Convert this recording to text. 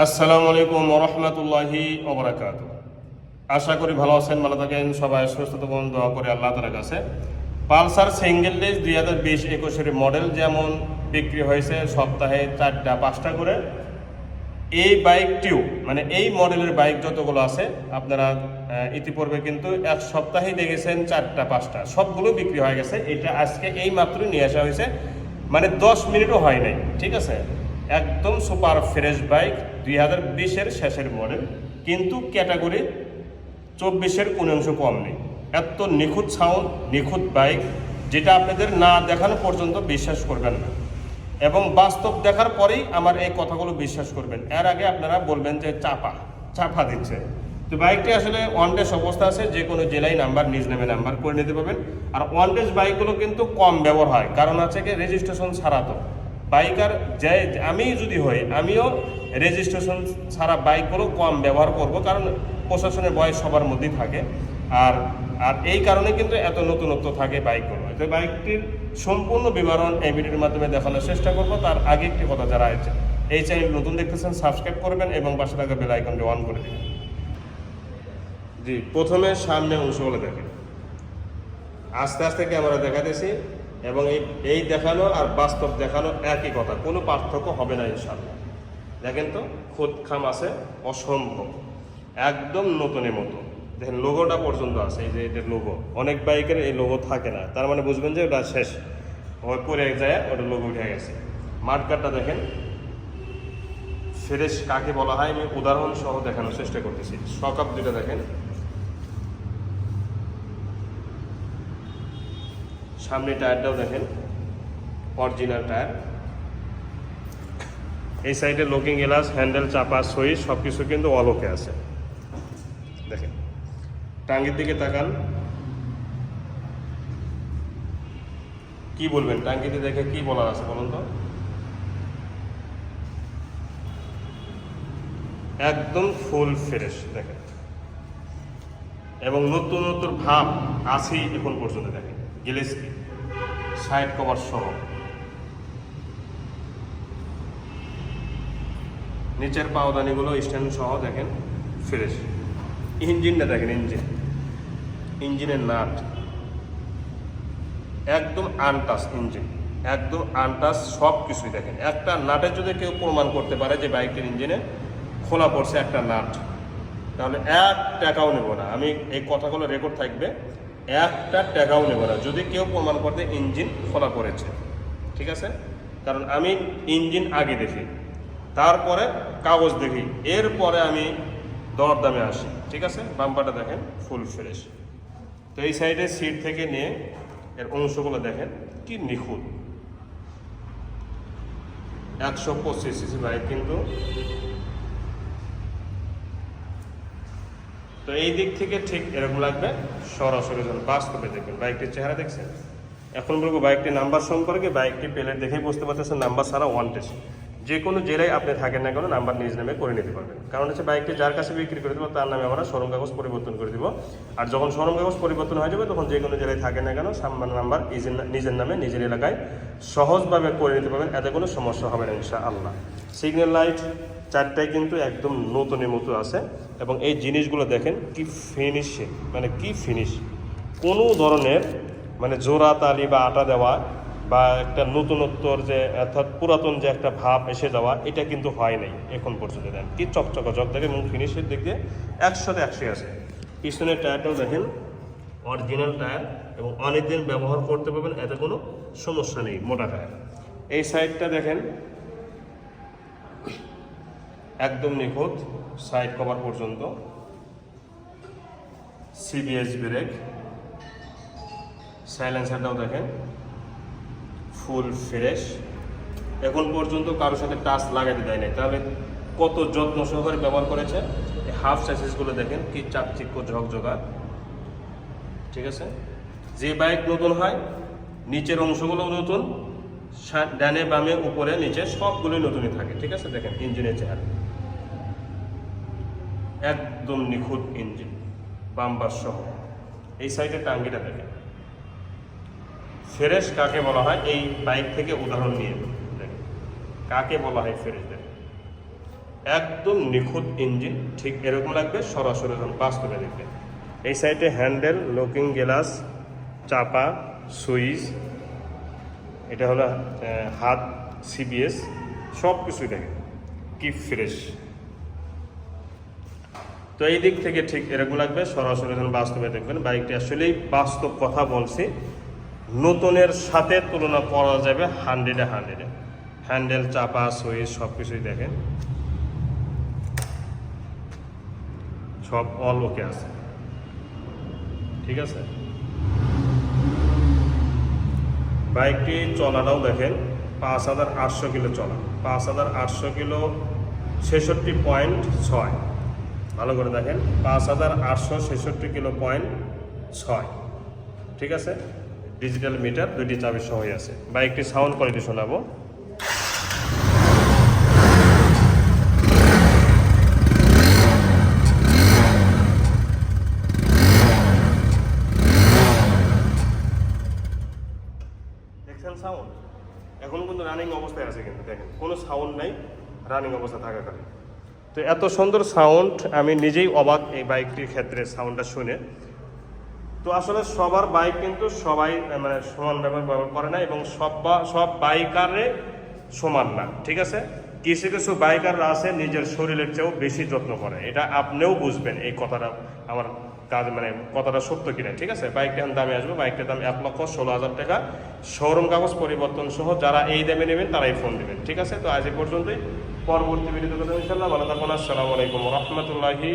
আসসালামু আলাইকুম রহমতুল্লাহি ওবরাকাত আশা করি ভালো আছেন, ভালো থাকেন, সবাই সুস্থ থাকুন, দোয়া করে আল্লাহ তালার কাছে। পালসার সিঙ্গেল ডেজ দুই হাজার বিশ একুশের মডেল যেমন বিক্রি হয়েছে সপ্তাহে চারটা, পাঁচটা করে। এই বাইকটিও মানে এই মডেলের বাইক যতগুলো আছে, আপনারা ইতিপূর্বে কিন্তু এক সপ্তাহেই দেখেছেন চারটা, পাঁচটা, সবগুলো বিক্রি হয়ে গেছে। এটা আজকে এই মাত্রই নিয়ে আসা হয়েছে। মানে দশ মিনিটও হয় নাই, ঠিক আছে? একদম সুপার ফ্রেশ বাইক দুই হাজার বিশের শেষের মডেল কিন্তু ক্যাটাগরি চব্বিশের অংশ কম নেই। এত নিখুঁত সাউন্ড নিখুঁত বাইক যেটা আপনাদের না দেখানো পর্যন্ত বিশ্বাস করবেন না। এবং বাস্তব দেখার পরেই আমার এই কথাগুলো বিশ্বাস করবেন। এর আগে আপনারা বলবেন যে চাপা চাপা দিচ্ছে। তো বাইকটি আসলে ওয়ান ডেস অবস্থা আছে, যে কোনো জেলায় নাম্বার নিজ নামে নাম্বার করে নিতে পারবেন। আর ওয়ান ডেস বাইকগুলো কিন্তু কম ব্যবহার হয়, কারণ আছে কি রেজিস্ট্রেশন ছাড়া তো। বাইকার যে আমি যদি হই, আমিও রেজিস্ট্রেশন ছাড়া বাইকগুলো কম ব্যবহার করব, কারণ প্রশাসনের বয়স সবার মধ্যেই থাকে। আর আর এই কারণে কিন্তু এত নতুনত্ব থাকে বাইকগুলো। তো বাইকটির সম্পূর্ণ বিবরণ এই ভিডিওর মাধ্যমে দেখানোর চেষ্টা করব। তার আগে একটি কথা যারা আছে, এই চ্যানেল নতুন দেখতেছেন সাবস্ক্রাইব করবেন এবং পাশে থাকা বেল আইকনটি অন করে দেবেন। জি, প্রথমে সামনে অংশগুলো দেখেন। আস্তে আস্তে ক্যামেরা দেখাতেছি। এবং এই এই দেখানো আর বাস্তব দেখানো একই কথা। কোনো পার্থক্য হবে না ইনশাল্লাহ দেখেন তো খুদ খাম আছে অসম্ভব। একদম নতুনের মতো। দেখেন লোগোটা পর্যন্ত আছে, এই যে এটার লোগো অনেক বাইকের এই লোগো থাকে না। তার মানে বুঝবেন যে ওটা শেষ। হয় পরে এক জায়গায় ওটা লোগো উঠে গেছে। মাঠকাটটা দেখেন। ফ্রেশ কাকে বলা হয়? আমি উদাহরণ সহ দেখানোর চেষ্টা করতেছি। সকাপ দুটো দেখেন। সামনে টায়ারটাও দেখেন অরিজিনাল টায়ার। এই সাইডে লুকিং গ্লাস হ্যান্ডেল চাপা সুইচ সব কিছু কিন্তু অলোকে আছে। দেখেন, টাঙ্গির দিকে তাকান। কি বলবেন টাঙ্গিতে দেখে কি বলার আছে বলুন তো? একদম ফুল ফ্রেশ দেখেন। এবং নতুন নতুন ভাব আছেই এখন পর্যন্ত দেখেন গিলেস্কি সাইড কভার সহ নিচের পাওদানিগুলো স্ট্যান্ড সহ দেখেন, ফ্রেশ। ইঞ্জিনটা দেখেন, ইঞ্জিন। ইঞ্জিনের নাট। একদম আনটাস ইঞ্জিন। একদম আনটাস সব কিছুই দেখেন। একটা নাটের যদি কেউ প্রমাণ করতে পারে যে বাইকটির ইঞ্জিনে খোলা পড়ছে একটা নাট, তাহলে এক টাকাও নেব না। আমি এই কথাগুলো রেকর্ড থাকবে। একটা টাকাও নেব না। যদি কেউ প্রমাণ করতে ইঞ্জিন খোলা করেছে, ঠিক আছে? কারণ আমি ইঞ্জিন আগে দেখি, তারপরে কাগজ দেখি, এরপরে আমি দর দামে আসি, ঠিক আছে? বাম্পারটা দেখেন ফুল ফ্রেশ। তো এই সাইডে সিট থেকে নিয়ে এর অংশগুলো দেখেন কি নিখুঁত। একশো পঁচিশ সিসি বাইক কিন্তু তো এই দিক থেকে ঠিক এরকম লাগবে। সরাসরি বাস্তবে দেখবেন বাইকটির চেহারা দেখছেন? এখন বলব বাইকটির নাম্বার সম্পর্কে, বাইকটি পেলে দেখেই বুঝতে পারতেছেন নাম্বার সারা ওয়ান টেস্ট যে কোনো জেলায় আপনি থাকেন না কেন নাম্বার নিজ নামে করে নিতে পারবেন। কারণ হচ্ছে বাইকটি যার কাছে বিক্রি করে দেবো, তার নামে আমরা শোরুম কাগজ পরিবর্তন করে দিব। আর যখন শোরুম কাগজ পরিবর্তন হয়ে যাবে, তখন যে কোনো জেলায় থাকেন না কেন সাম্মান নাম্বার নিজের নামে, নিজের এলাকায় সহজভাবে করে নিতে পারবেন। এতে কোনো সমস্যা হবে না ইনশা আল্লাহ সিগন্যাল লাইট চারটায় কিন্তু একদম নতুনের মতো আছে এবং এই জিনিসগুলো দেখেন কি ফিনিশিং মানে কি ফিনিশ কোনো ধরনের মানে জোড়া তালি বা আটা দেওয়া বা একটা নতুনত্বর যে, অর্থাৎ পুরাতন যে একটা ভাব এসে যাওয়া, এটা কিন্তু হয় নাই এখন পর্যন্ত। দেন কি চকচকা দেখে এবং ফিনিশের দিক দিয়ে একশোতে একশো আছে। পিছনের টায়ারটাও দেখেন অরিজিনাল টায়ার এবং অনেকদিন ব্যবহার করতে পারবেন, এতে কোনো সমস্যা নেই, মোটা টায়ার এই সাইডটা দেখেন, একদম নিখুঁত সাইড কভার পর্যন্ত। সিবিএস ব্রেক সাইলেন্সারটাও দেখেন। Full fresh. এখন পর্যন্ত কারোর সাথে টাচ লাগাতে দেয় নাই। তাহলে কত যত্ন সহকারে ব্যবহার করেছে? হাফ সাইসেসগুলো দেখেন, কি চাকচিক্য ঝকঝকা ঠিক আছে? যে বাইক নতুন হয়, নিচের অংশগুলো নতুন ডানে, বামে, উপরে, নিচে সবগুলোই নতুনই থাকে। ঠিক আছে? দেখেন ইঞ্জিনের চেহারা। একদম নিখুঁত ইঞ্জিন বাম্বার সহ। এই সাইডে টাঙ্গিটা দেখেন। ফ্রেশ কাকে বলা হয়? এই বাইক থেকে উদাহরণ নিয়ে কাকে বলা হয় ফ্রেশ একদম নিখুঁত ইঞ্জিন, ঠিক এরকম লাগবে, সরাসরি বাস্তবে দেখবে এই সাইডে হ্যান্ডেল, লুকিং গ্লাস, চাপা, সুইচ, এটা হলো হাত সিবিএস সব কিছুই দেখে কি ফ্রেশ। তো এই দিক থেকে ঠিক এরকম লাগবে, সরাসরি যখন বাস্তবে দেখবেন, বাইকটি আসলেই বাস্তব কথা বলছি। নতুনের সাথে তুলনা করা যাবে হান্ড্রেডে হান্ড্রেডে হ্যান্ডেল, চাপা, সুইচ সব কিছুই দেখেন। সব অল ওকে আছে। ঠিক আছে? বাইকটি চলাটাও দেখেন, পাঁচ হাজার আটশো কিলো চলা। পাঁচ হাজার আটশো কিলো ছেষট্টি পয়েন্ট ছয়। ভালো করে দেখেন, পাঁচ হাজার আটশো ছেষট্টি কিলো পয়েন্ট ছয়। ঠিক আছে? ডিজিটাল মিটার দুইটি চাবি সহই আছে। বাইকটি সাউন্ড কোয়ালিটি শোনাবো। সাউন্ড এখনও কিন্তু রানিং অবস্থায় আছে কিন্তু, দেখেন, কোনো সাউন্ড নাই রানিং তো এত সুন্দর সাউন্ড আমি নিজেই অবাক এই বাইকটির ক্ষেত্রে সাউন্ডটা শুনে। তো আসলে সবার বাইক কিন্তু সবাই মানে সমান ব্যবহার ব্যবহার করে না এবং সব সব বাইকারে সমান না, ঠিক আছে? কিছু কিছু বাইকাররা আছে নিজের শরীরের চেয়েও বেশি যত্ন করে। এটা আপনিও বুঝবেন এই কথাটা আমার কাজ মানে কথাটা সত্য কিনা, ঠিক আছে? বাইকটা এখন দামে আসবে বাইকটার দাম এক লক্ষ ষোলো হাজার টাকা। শোরুম কাগজ পরিবর্তন সহ যারা এই দামে নেবেন তারাই ফোন দেবেন, ঠিক আছে? তো আজ এই পর্যন্তই। পরবর্তী ভিডিওতে কথা ইনশাল্লাহ ভালো থাকুন। আসসালামু আলাইকুম রহমতুল্লাহি